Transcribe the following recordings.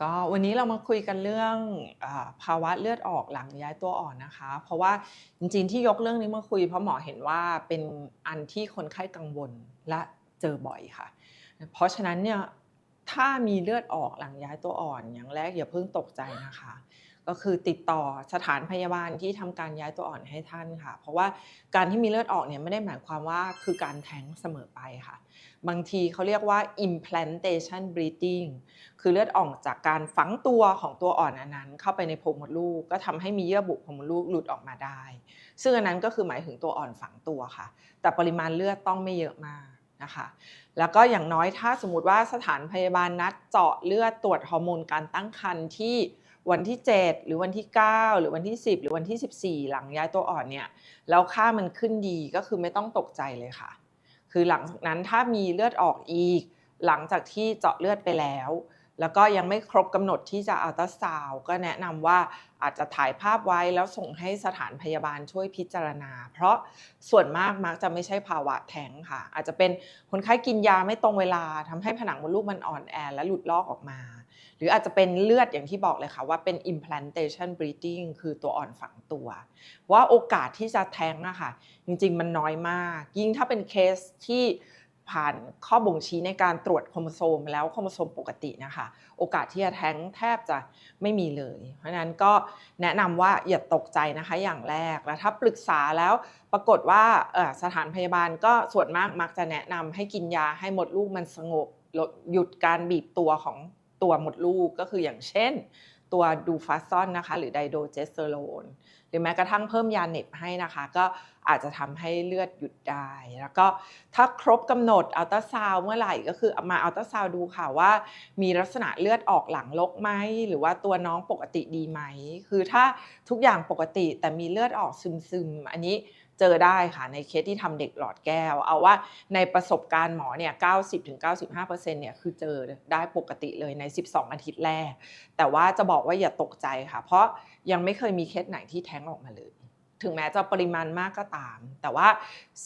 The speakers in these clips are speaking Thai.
ก็วันนี้เรามาคุยกันเรื่องอภาวะเลือดออกหลังย้ายตัวอ่อนนะคะ เพราะว่าจริงๆที่ยกเรื่องนี้มาคุยเพราะหมอเห็นว่าเป็นอันที่คนไข้กังวลและเจอบ่อยค่ะ เพราะฉะนั้นเนี่ยถ้ามีเลือดออกหลังย้ายตัวอ่อนอย่างแรกอย่าเพิ่งตกใจนะคะ ก็คือติดต่อสถานพยาบาลที่ทำการย้ายตัวอ่อนให้ท่านค่ะ เพราะว่าการที่มีเลือดออกเนี่ยไม่ได้หมายความว่าคือการแท้งเสมอไปค่ะ บางทีเขาเรียกว่า implantation bleeding คือเลือดออกจากการฝังตัวของตัวอ่อนอันนั้น เข้าไปในโพรงมดลูก ก็ทำให้มีเยื่อบุโพรงมดลูกหลุดออกมาได้ ซึ่งอันนั้นก็คือหมายถึงตัวอ่อนฝังตัวค่ะ แต่ปริมาณเลือดต้องไม่เยอะมากนะคะแล้วก็อย่างน้อยถ้าสมมติว่าสถานพยาบาลนัดเจาะเลือดตรวจฮอร์โมนการตั้งครรภ์ที่ วันที่ 7 หรือวันที่ 9 หรือวันที่ 10 หรือวันที่ 14 หลังย้ายตัวอ่อนเนี่ยแล้วค่ามันขึ้นดีก็คือไม่ต้องตกใจเลยค่ะ คือหลังจากนั้นถ้ามีเลือดออกอีก หลังจากที่เจาะเลือดไปแล้ว แล้วก็ยังไม่ครบกำหนดที่จะอัลตราซาวก็แนะนำว่าอาจจะถ่ายภาพไว้แล้วส่งให้สถานพยาบาลช่วยพิจารณา เพราะส่วนมากมักจะไม่ใช่ภาวะแท้งค่ะ อาจจะเป็นคนไข้กินยาไม่ตรงเวลาทำให้ผนังมดลูกมันอ่อนแอและหลุดลอกออกมา หรืออาจจะเป็นเลือดอย่างที่บอกเลยค่ะ ว่าเป็น implantation bleeding คือตัวอ่อนฝังตัว ว่าโอกาสที่จะแท้งอะค่ะจริง ๆ มันน้อยมาก ยิ่งถ้าเป็นเคสที่ผ่านข้อบ่งชี้ในการตรวจโครโมโซมแล้วโครโมโซมปกตินะคะ โอกาสที่จะแท้งแทบจะไม่มีเลย เพราะนั้นก็แนะนำว่าอย่าตกใจนะคะอย่างแรก แล้วถ้าปรึกษาแล้วปรากฏว่าสถานพยาบาลก็ส่วนมากมักจะแนะนำให้กินยาให้หมดลูกมันสงบลดหยุดการบีบตัวของ ตัวมดลูกก็คืออย่างเช่น ตัวดูฟาซอนนะคะ หรือไดโดเจสเตอโรนหรือแม้กระทั่งเพิ่มยาเหน็บให้นะคะ ก็ อาจจะทำให้เลือดหยุดได้ แล้วก็ถ้าครบกำหนดอัลตราซาวเมื่อไหร่ก็คือมาอัลตราซาวดูค่ะว่า มีลักษณะเลือดออกหลังลกไหมหรือว่าตัวน้องปกติดีไหม คือถ้าทุกอย่างปกติแต่มีเลือดออกซึมๆ อันนี้เจอได้ค่ะในเคสที่ทำเด็กหลอดแก้ว เอาว่าในประสบการณ์หมอเนี่ย90-95%เนี่ยคือเจอได้ปกติเลยใน 12 อาทิตย์แรก แต่ว่าจะบอกว่าอย่าตกใจค่ะ เพราะยังไม่เคยมีเคสไหนที่แท้งออกมาเลย ถึงแม้จะปริมาณมากก็ตาม แต่ว่า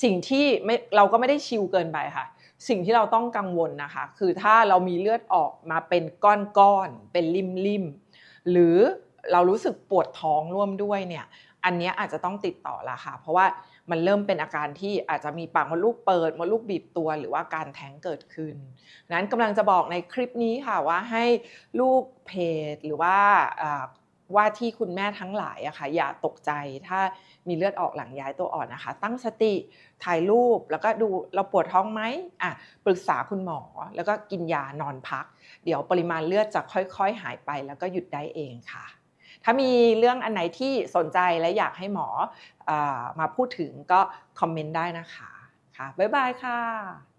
สิ่งที่ไม่เราก็ไม่ได้ชิวเกินไปค่ะ สิ่งที่เราต้องกังวลนะคะ คือถ้าเรามีเลือดออกมาเป็นก้อนๆเป็นริมๆหรือเรารู้สึกปวดท้องร่วมด้วยเนี่ยอันนี้อาจจะต้องติดต่อละค่ะ เพราะว่ามันเริ่มเป็นอาการที่อาจจะมีปากมดลูกเปิดมดลูกบีบตัว หรือว่าการแท้งเกิดขึ้น นั้นกำลังจะบอกในคลิปนี้ค่ะว่าให้ลูกเพจหรือว่า ว่าที่คุณแม่ทั้งหลายอะค่ะอย่าตกใจถ้ามีเลือดออกหลังย้ายตัวอ่อนนะคะ ตั้งสติถ่ายรูปแล้วก็ดูเราปวดท้องไหมอะปรึกษาคุณหมอแล้วก็กินยานอนพัก เดี๋ยวปริมาณเลือดจะค่อยๆ หายไปแล้วก็หยุดได้เองค่ะ ถ้ามีเรื่องอันไหนที่สนใจและอยากให้หมออามาพูดถึงก็คอมเมนต์ได้นะคะค่ะบ๊ายบายค่ะ